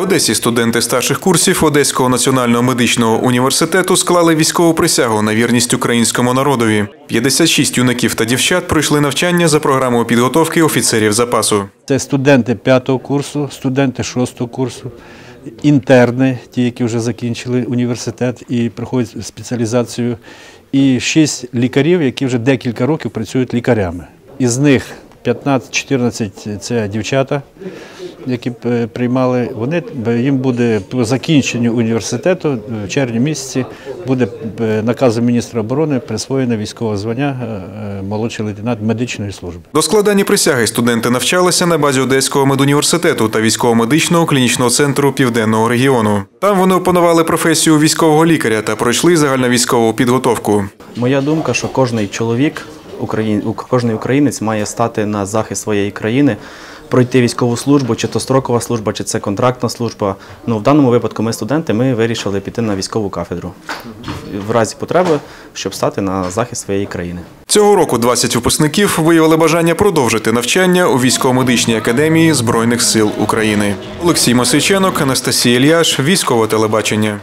Одесі студенти старших курсів Одеського національного медичного університету склали військову присягу на вірність українському народові. 56 юнаків та дівчат пройшли навчання за програмою підготовки офіцерів запасу. Це студенти п'ятого курсу, студенти шостого курсу, інтерни, ті, які вже закінчили університет і проходять спеціалізацію, і шість лікарів, які вже декілька років працюють лікарями. Із них 15-14 – це дівчата, які е, приймали. Вони їм буде по закінченню університету е, в червні місяці буде е, наказом міністра оборони присвоєне військове звання молодший лейтенант медичної служби. До складання присяги студенти навчалися на базі Одеського медуніверситету та військово-медичного клінічного центру Південного регіону. Там вони опанували професію військового лікаря та пройшли загальновійськову підготовку. Моя думка, що кожний чоловік, україн, кожний українець має стати на захист своєї країни, пройти військову службу, чи то строкова служба, чи це контрактна служба. Ну, в даному випадку ми студенти, ми вирішили піти на військову кафедру в разі потреби, щоб стати на захист своєї країни. Цього року 20 випускників виявили бажання продовжити навчання у військово-медичній академії Збройних сил України. Олексій Мосиченок, Анастасія Ільяш, військове телебачення.